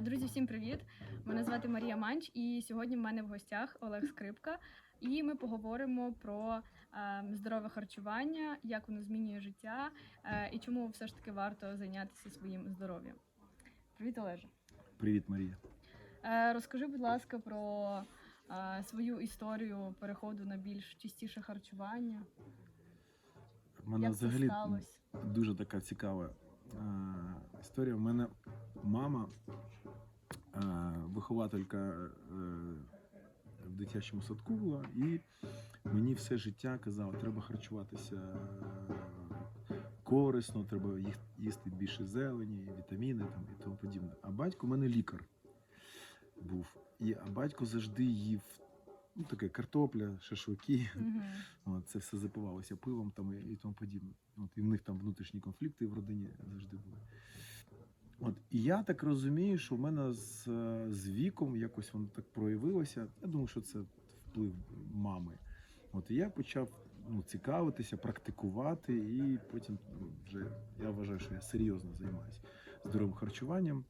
Друзі, всім привіт! Мене звати Марія Манч, і сьогодні в мене в гостях Олег Скрипка. І ми поговоримо про е, здорове харчування, як воно змінює життя е, і чому все ж таки варто зайнятися своїм здоров'ям. Привіт, Олеже. Привіт, Марія. Е, Розкажи, будь ласка, про свою історію переходу на більш чистіше харчування. У мене Як це взагалі сталося? дуже така цікава історія. У мене мама, е, вихователька е, в дитячому садку була, і мені все життя казала, треба харчуватися е, корисно, треба їсти більше зелені, вітаміни там, і тому подібне. А батько у мене лікар був. І, а батько завжди їв ну, таке картопля, шашлики. Мгм. От, це все запивалося пивом там і, і тому подібне. От, і в них там внутрішні конфлікти в родині завжди були. От, і я так розумію, що в мене з, з віком якось воно так проявилося. Я думаю, що це вплив мами. От і я почав ну, цікавитися, практикувати, і потім ну, вже я вважаю, що я серйозно займаюся здоровим харчуванням.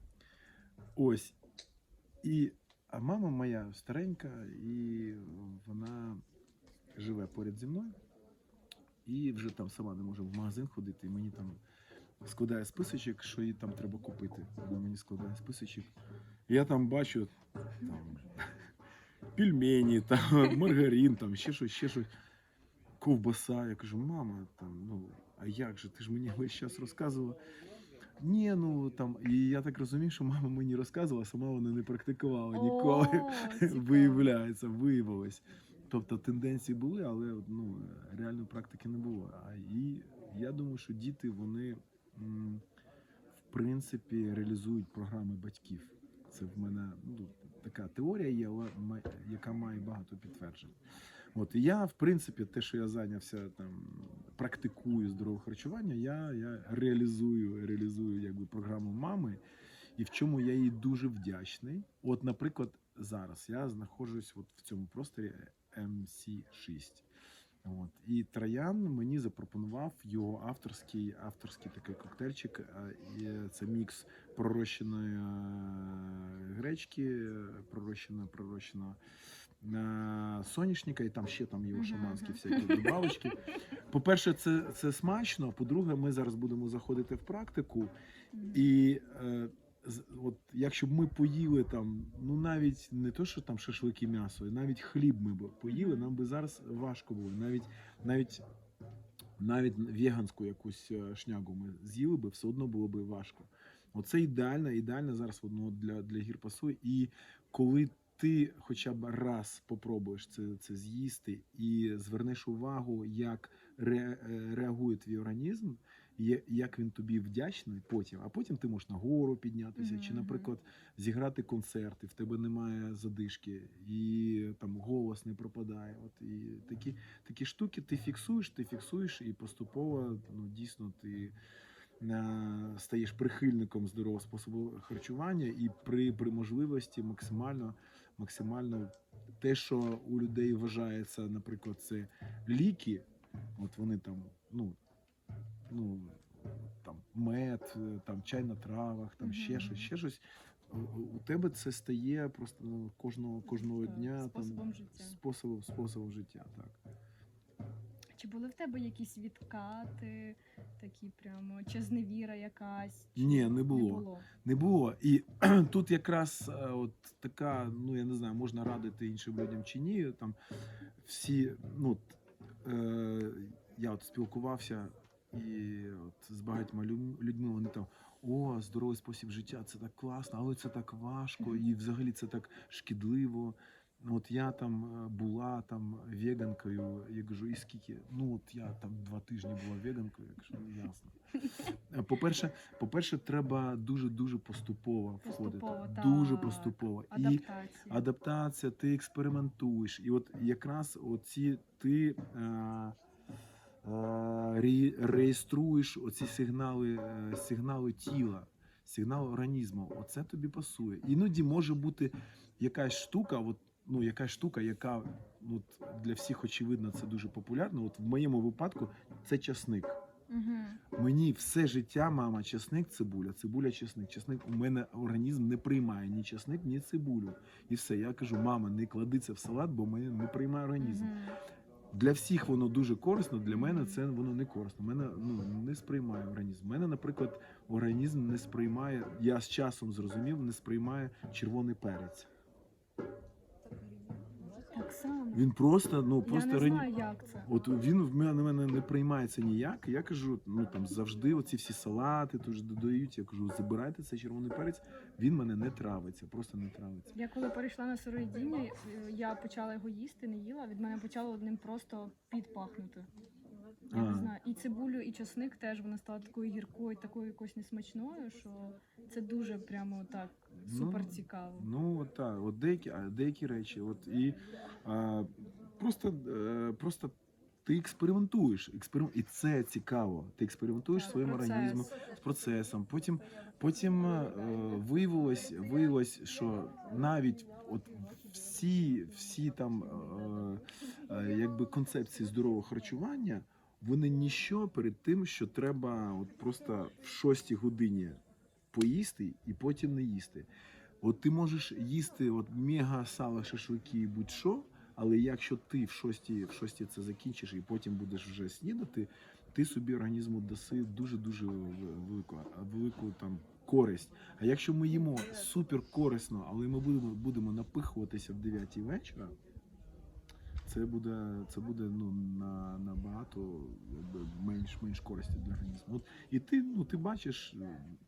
Ось. І, а мама моя старенька, і вона живе поряд зі мною. І вже там сама не може в магазин ходити, і мені там складає списочок, що їй там треба купити. Вона мені складає списочок. Я там бачу там, пельмені, там, маргарин, там, ще щось, ще щось. Ковбаса. Я кажу, мама, там, ну, а як же? Ти ж мені весь час розказувала. Ні, ну там, і я так розумію, що мама мені розказувала, сама вона не практикувала ніколи. Виявляється, виявилось. Тобто тенденції були, але ну, реальної практики не було. А і я думаю, що діти вони в принципі реалізують програми батьків. Це в мене ну, така теорія є, але яка має багато підтверджень. От я, в принципі, те, що я зайнявся там, практикую здорове харчування, я, я реалізую, реалізую якби програму мами, і в чому я їй дуже вдячний. От, наприклад, зараз я знаходжусь от в цьому просторі MC6. От. І Троян мені запропонував його авторський, авторський такий коктейльчик. е, Це мікс пророщеної е, гречки, пророщена, пророщена соняшника, і там ще там його шаманські всякі добавочки. По-перше, це, це смачно. а По-друге, ми зараз будемо заходити в практику. І е, от якщо б ми поїли там, ну навіть не то, що там шашлики м'ясо, навіть хліб ми б поїли, нам би зараз важко було. Навіть навіть навіть веганську якусь е, шнягу ми з'їли би, все одно було би важко. Оце ідеально, ідеально зараз воно для, для гір пасує. І коли ти хоча б раз попробуєш це, це з'їсти і звернеш увагу, як ре, е, реагує твій організм, як він тобі вдячний потім, а потім ти можеш на гору піднятися, Мгм, чи, наприклад, зіграти концерт, і в тебе немає задишки, і там голос не пропадає. От і такі, такі штуки ти фіксуєш, ти фіксуєш, і поступово ну, дійсно ти. е, Стаєш прихильником здорового способу харчування, і при, при можливості максимально, максимально те, що у людей вважається, наприклад, це ліки, от вони там, ну, ну там мед, е, там чай на травах, там ще щось, ще щось. У, тебе це стає просто ну, кожного кожного дня способом там, життя. способом, способом життя. Так. Чи були в тебе якісь відкати, такі прямо, чи зневіра якась? Чи Ні, не було. Не було. Не було. І тут якраз е, от така, ну я не знаю, можна радити іншим людям чи ні. Там всі, ну е, я от спілкувався і от з багатьма людьми, вони там. О, здоровий спосіб життя, це так класно, але це так важко, і взагалі це так шкідливо. Ну, От я там е, була там веганкою, я кажу, і скільки? Ну от я там два тижні була веганкою, я кажу, ну ясно. Е, По-перше, по-перше, треба дуже-дуже поступово входити. Поступово, Дуже так. поступово. І Адаптація. адаптація, ти експериментуєш. І от якраз оці ти е, е, ре- реєструєш оці сигнали, сигнали тіла, сигнали організму. Оце тобі пасує. Іноді може бути якась штука, от, ну, якась штука, яка ну, для всіх очевидно це дуже популярно. От в моєму випадку це часник. Угу. Мені все життя, мама, чесник, цибуля, цибуля, чесник. Чесник у мене організм не приймає ні чесник, ні цибулю. І все. Я кажу, мама, не клади це в салат, бо мене не приймає організм. Для всіх воно дуже корисно, для мене це воно не корисно. Мене ну не сприймає організм. Мене, наприклад, організм не сприймає. Я з часом зрозумів, не сприймає червоний перець. Так само. Він просто, ну Я просто не рані- знаю, як це. От він в мене, мене не приймається ніяк. Я кажу, ну там завжди оці всі салати тут додають. Я кажу, забирайте цей червоний перець. Він мене не травиться, просто не травиться. Я коли перейшла на сироїдіння, е, я почала його їсти, не їла. Від мене почало одним просто підпахнути. Я не знаю. І цибулю, і часник теж вона стала такою гіркою, такою якось несмачною, що це дуже прямо так супер Ну, цікаво. Ну от так, от деякі, а деякі речі, от і а, просто, е, просто ти експериментуєш, експерим... і це цікаво. Ти експериментуєш Так, своїм процес. організмом з процесом. Потім, потім е, виявилось, виявилось, що навіть от всі, всі там е, е, якби концепції здорового харчування. Вони ніщо перед тим, що треба от просто в шостій годині поїсти і потім не їсти. От ти можеш їсти от мега сало, шашлики, будь-що, але якщо ти в шостій, в шостій це закінчиш і потім будеш вже снідати, ти собі організму даси дуже дуже велику, велику там користь. А якщо ми їмо супер корисно, але ми будемо, будемо напихуватися в 9 вечора. Це буде, це буде ну, на, набагато менш, менш користі для організму. От, і ти, ну, ти бачиш,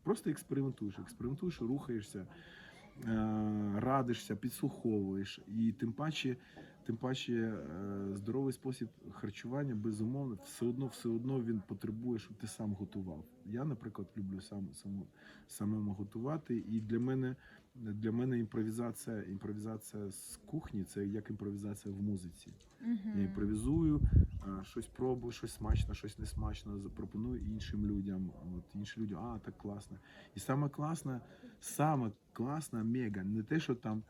просто експериментуєш, експериментуєш, рухаєшся, е, радишся, підслуховуєш. І тим паче, тим паче е, здоровий спосіб харчування, безумовно, все одно, все одно він потребує, щоб ти сам готував. Я, наприклад, люблю сам, саму, самому готувати. І для мене, для мене імпровізація, імпровізація з кухні це як імпровізація в музиці. Мгм. Я імпровізую, щось пробую, щось смачно, щось не смачно, запропоную іншим людям. От інші люди, а так класно. І саме класне, саме класне, мега, не те, що там,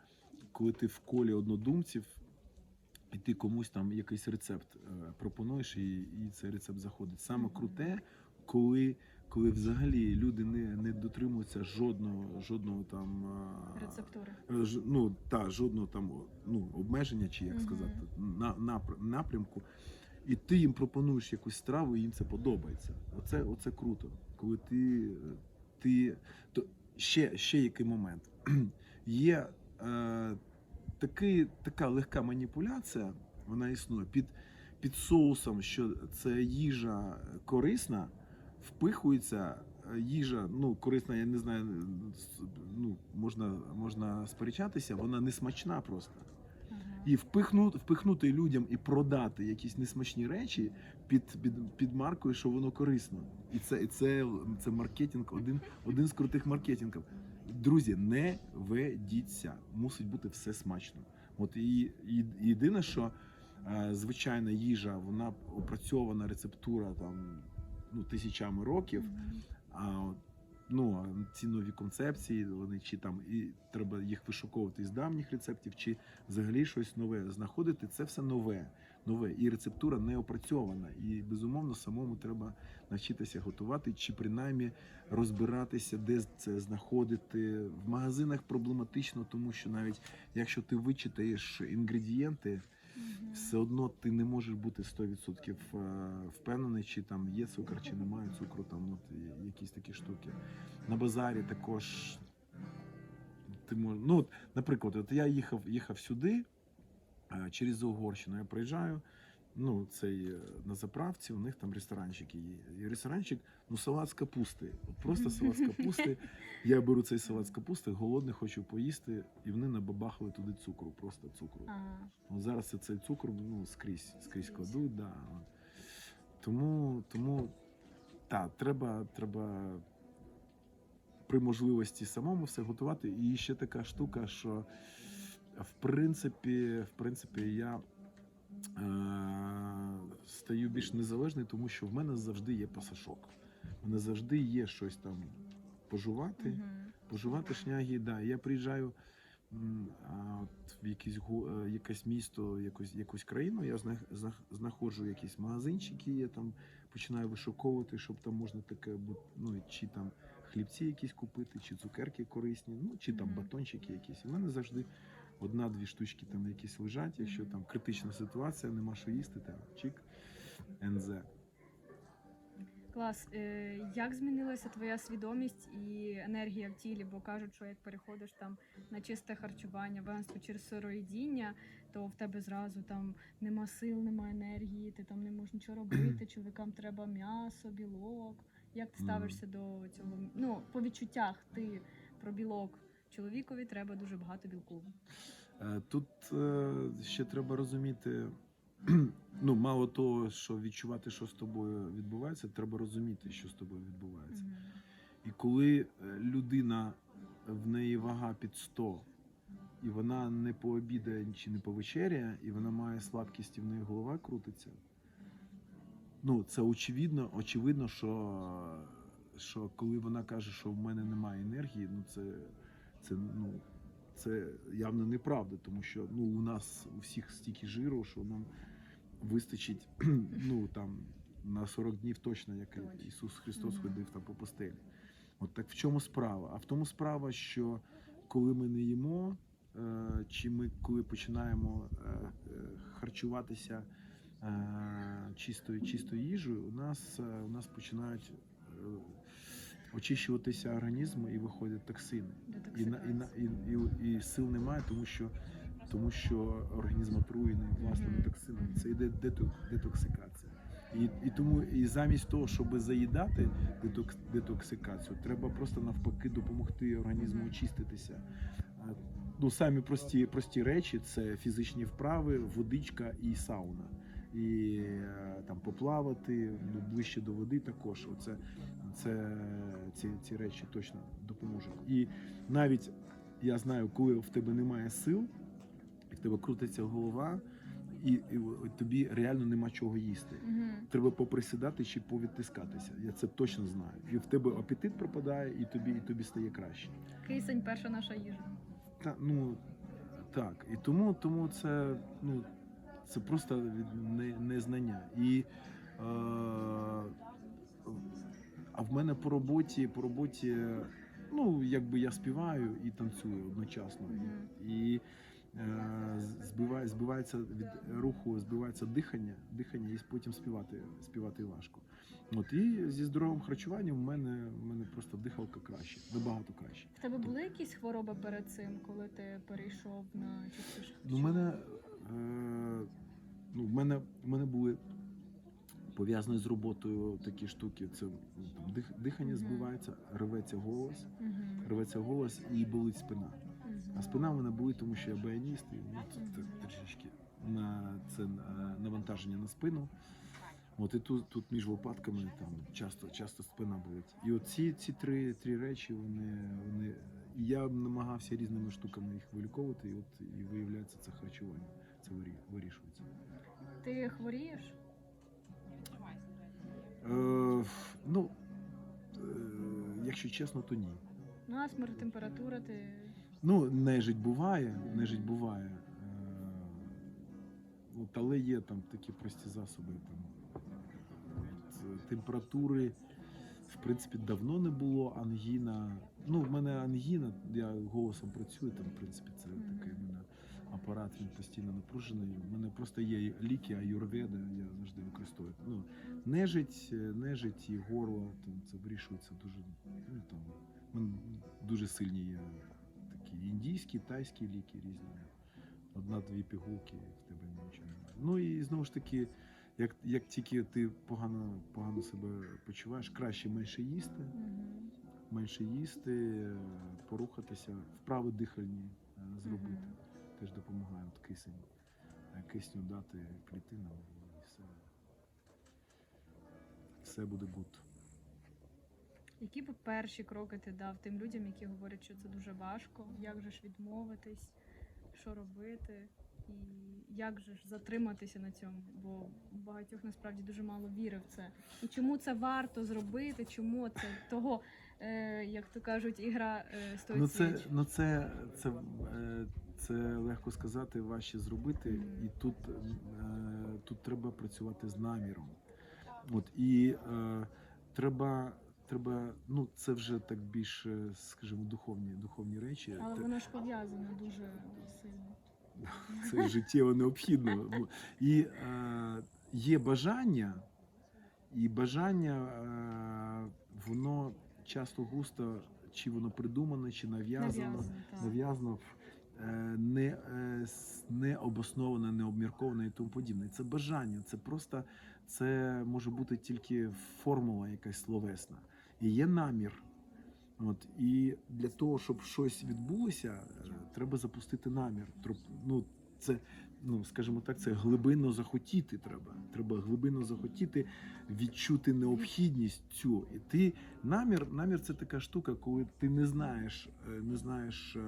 коли ти в колі однодумців, і ти комусь там якийсь рецепт е, пропонуєш, і, і цей рецепт заходить. Саме круте, коли. Коли взагалі люди не, не дотримуються жодного жодного там Рецептури. Е, ж- ну та жодного там ну обмеження, чи як Мгм. сказати, на, напр- напрямку. І ти їм пропонуєш якусь страву, і їм це подобається. Оце, оце круто. Коли ти, ти то ще, ще який момент. Є е, такий, така легка маніпуляція, вона існує під, під соусом, що це їжа корисна, впихується е, їжа, ну корисна, я не знаю, ну можна, можна сперечатися, вона не смачна просто. І впихнути, впихнути людям і продати якісь несмачні речі під, під, під маркою, що воно корисно. І це, і це, це маркетинг, один, один з крутих маркетингів. Друзі, не ведіться, мусить бути все смачно. От і, і єдине, що е, звичайна їжа, вона опрацьована рецептура там ну, тисячами років. А ну ці нові концепції, вони чи там і треба їх вишуковувати із давніх рецептів, чи взагалі щось нове знаходити. Це все нове, нове, і рецептура не опрацьована. І безумовно самому треба навчитися готувати, чи принаймні розбиратися, де це знаходити. В магазинах проблематично, тому що навіть якщо ти вичитаєш інгредієнти. Все одно ти не можеш бути 100% е, впевнений, чи там є цукор, чи немає цукру, там от якісь такі штуки. На базарі також ти мож... ну, от, наприклад, от я їхав, їхав сюди е, через Угорщину. Я приїжджаю. Ну, цей е, на заправці, у них там ресторанчики є. І ресторанчик, ну, салат з капусти. От просто салат з капусти. Я беру цей салат з капусти, голодний, хочу поїсти, і вони набабахали туди цукру, просто цукру. Ага. От зараз це цей цукор ну, скрізь, скрізь кладуть, да. Тому, тому та, треба, треба при можливості самому все готувати. І ще така штука, що в принципі, в принципі, я стаю більш незалежний, тому що в мене завжди є пасашок. У мене завжди є щось там пожувати Мгм. поживати шняги, да. Я приїжджаю а, от в якийсь, го- е, якесь місто, якусь, якусь країну, я зна- зна- знаходжу якісь магазинчики, є там починаю вишуковувати, щоб там можна таке ну, чи там хлібці якісь купити, чи цукерки корисні, ну чи там батончики якісь. У мене завжди одна-дві штучки там якісь лежать. Якщо там критична ситуація, нема що їсти, там чик, НЗ. Клас. Е, Як змінилася твоя свідомість і енергія в тілі? Бо кажуть, що як переходиш там на чисте харчування, веганство чи сироїдіння, то в тебе зразу там нема сил, нема енергії, ти там не можеш нічого робити. Чоловікам треба м'ясо, білок. Як ти ставишся до цього? Ну, по відчуттях ти про білок. Чоловікові треба дуже багато білку. Е, Тут е, ще треба розуміти, ну, мало того, що відчувати, що з тобою відбувається, треба розуміти, що з тобою відбувається. І коли е, людина в неї вага під 100, і вона не пообідає чи не повечеряє, і вона має слабкість, і в неї голова крутиться. Ну, це очевидно, очевидно, що, що коли вона каже, що в мене немає енергії, ну це, це, ну, це явно неправда, тому що ну, у нас у всіх стільки жиру, що нам вистачить ну, там, на 40 днів точно, як Точно. Ісус Христос ходив там по пустелі. От так в чому справа? А в тому справа, що коли ми не їмо, е, чи ми коли починаємо е, е, харчуватися чистою, чистою їжею, у нас, у нас починають очищуватися організм і виходять токсини. І, і, і, і, і сил немає, тому що, тому що організм отруєний власними токсинами. Це йде деток, детоксикація. І, і тому і замість того, щоб заїдати детокс, детоксикацію, треба просто навпаки допомогти організму очиститися. Ну, самі прості, прості речі це фізичні вправи, водичка і сауна. І е, там поплавати ну, ближче до води також. Оце, це, ці, ці речі точно допоможуть. І навіть я знаю, коли в тебе немає сил, і в тебе крутиться голова, і, і тобі реально нема чого їсти. Мгм. Треба поприсідати чи повідтискатися. Я це точно знаю. І в тебе апетит пропадає, і тобі, і тобі стає краще. Кисень перша наша їжа. Та ну так. І тому, тому це ну це просто не, незнання. І е, а в мене по роботі, по роботі, ну якби я співаю і танцюю одночасно. І е, збиває, збивається від руху, збивається дихання, дихання, і потім співати, співати важко. От і зі здоровим харчуванням в мене, в мене просто дихалка краще, набагато краще. В тебе були якісь хвороби перед цим, коли ти перейшов на частіше? Ну, мене, ну, в мене, в мене були пов'язані з роботою такі штуки. Це ну, там, дих, дихання збивається, рветься голос, рветься голос і болить спина. А спина в мене болить, тому що я баяніст, і ну, це, це трішечки на це навантаження на спину. От і тут, тут між лопатками там часто, часто спина болить. І от ці, ці три, три речі, вони, вони. Я намагався різними штуками їх виліковувати, і от і виявляється це харчування. Це вирі- вирішується. Ти хворієш? Е, ну, е, якщо чесно, то ні. Насмерть, температура, ти. Ну, нежить буває, нежить буває. Е, От, але є там такі прості засоби. Там, от, температури, в принципі, давно не було. Ангіна. Ну, в мене ангіна, я голосом працюю, там, в принципі, це Мгм. Апарат, він постійно напружений. У мене просто є ліки, аюрведа, я завжди використовую. Ну, нежить, е, нежить і горло, там, це вирішується дуже. Ну, там, мене дуже сильні є такі індійські, тайські ліки різні. Одна-дві пігулки, в тебе нічого немає. Ну і знову ж таки, як, як тільки ти погано, погано себе почуваєш, краще менше їсти, менше менше їсти, е, порухатися, вправи дихальні е, зробити. Теж допомагає от кисень. Е, Кисню дати клітинам і все. Все буде гуд. Які б перші кроки ти дав тим людям, які говорять, що це дуже важко? Як же ж відмовитись, що робити, і як же ж затриматися на цьому? Бо багатьох насправді дуже мало віри в це. І чому це варто зробити? Чому це того, е, як то кажуть, ігра е, стоїть Ну це, ну це, це, е, це легко сказати, важче зробити. І тут, е, тут треба працювати з наміром. От і е, треба, треба, ну це вже так більше, скажімо, духовні, духовні речі. Але воно ж пов'язане дуже сильно. це життєво необхідно. І е, є бажання, і бажання, е, воно часто густо, чи воно придумане, чи нав'язано, Нав'язано, е, не, е, не обосноване, не обмірковане і тому подібне. Це бажання, це просто це може бути тільки формула якась словесна. І є намір. От, і для того, щоб щось відбулося, е, треба запустити намір. Ну, це, ну, скажімо так, це глибинно захотіти треба. Треба глибинно захотіти, відчути необхідність цю. І ти намір, намір це така штука, коли ти не знаєш, е, не знаєш, е,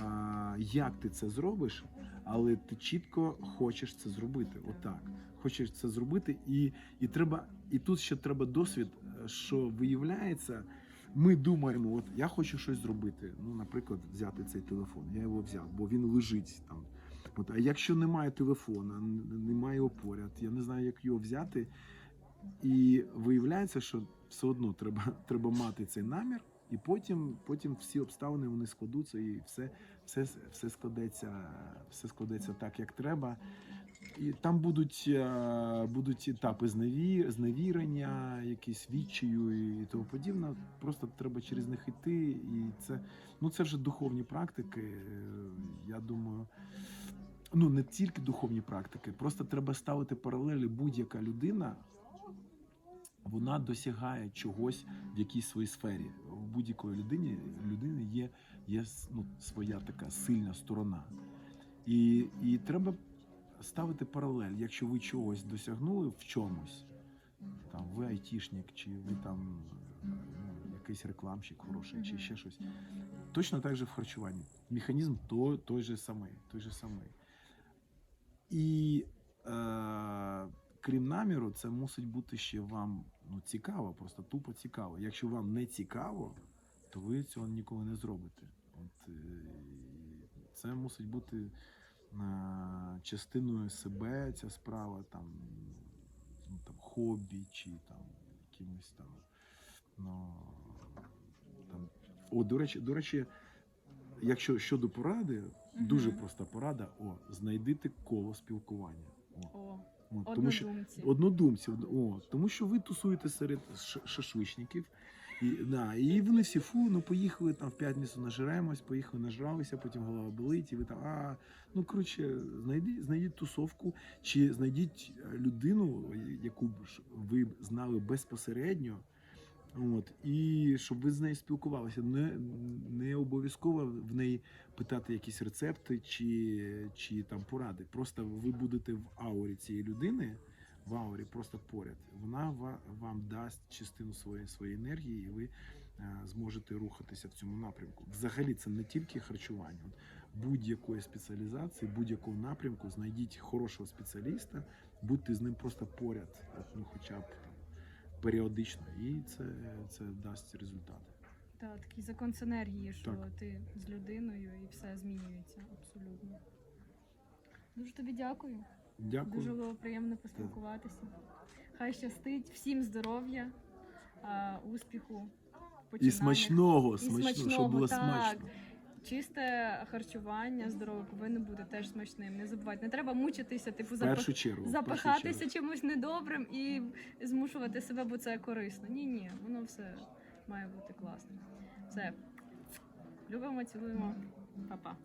а, як ти це зробиш, але ти чітко хочеш це зробити. Отак. Хочеш це зробити, і, і треба, і тут ще треба досвід, е, що виявляється. Ми думаємо, от я хочу щось зробити. Ну, наприклад, взяти цей телефон. Я його взяв, бо він лежить там. От, а якщо немає телефона, немає поряд, я не знаю, як його взяти. І виявляється, що все одно треба, треба мати цей намір, і потім, потім всі обставини вони складуться, і все, все, все складеться, все складеться так, як треба. І там будуть, е, будуть етапи зневі, зневірення, якісь відчаю і тому подібне. Просто треба через них йти. І це, ну, це вже духовні практики. Е, Я думаю, ну не тільки духовні практики, просто треба ставити паралелі. Будь-яка людина вона досягає чогось в якійсь своїй сфері. У будь-якої людині людини є, є ну, своя така сильна сторона. І, і треба ставити паралель. Якщо ви чогось досягнули в чомусь, там ви айтішник, чи ви там ну, якийсь рекламщик хороший, чи ще щось. Точно так же в харчуванні. Механізм то, той же самий, той же самий. І е, крім наміру, це мусить бути ще вам ну, цікаво, просто тупо цікаво. Якщо вам не цікаво, то ви цього ніколи не зробите. От, е, це мусить бути е, частиною себе ця справа, там, ну, там хобі чи там якимось там. Ну, там. О, до речі, до речі, якщо щодо поради, дуже проста порада. О, знайдите коло спілкування. О, О, от, тому що однодумці. однодумців. О, тому що ви тусуєте серед ш- шашличників. І, да, і вони всі фу, ну поїхали там в п'ятницю нажираємось, поїхали, нажралися, потім голова болить, і ви там, а ну коротше, знайдіть, знайдіть тусовку, чи знайдіть е, людину, яку б ви знали безпосередньо. От, і щоб ви з нею спілкувалися. Не, не обов'язково в неї питати якісь рецепти чи, чи там поради. Просто ви будете в аурі цієї людини, в аурі просто поряд. Вона ва- вам дасть частину своєї, своєї енергії, і ви е, зможете рухатися в цьому напрямку. Взагалі, це не тільки харчування. Будь-якої спеціалізації, будь-якого напрямку, знайдіть хорошого спеціаліста, будьте з ним просто поряд, ну, хоча б періодично, і це, це дасть результати. Та, такий закон синергії, що Так. ти з людиною і все змінюється абсолютно. Дуже тобі дякую. Дякую. Дуже було приємно поспілкуватися. Хай щастить, всім здоров'я, успіху, І смачного, І смачного, щоб було так. смачно. Чисте харчування здорове повинно бути теж смачним. Не забувайте, не треба мучитися, типу запах... першу чергу. запахатися першу запихатися чергу. чимось недобрим і змушувати себе, бо це корисно. Ні, ні, воно все має бути класно. Все. Любимо, цілуємо, Па-па.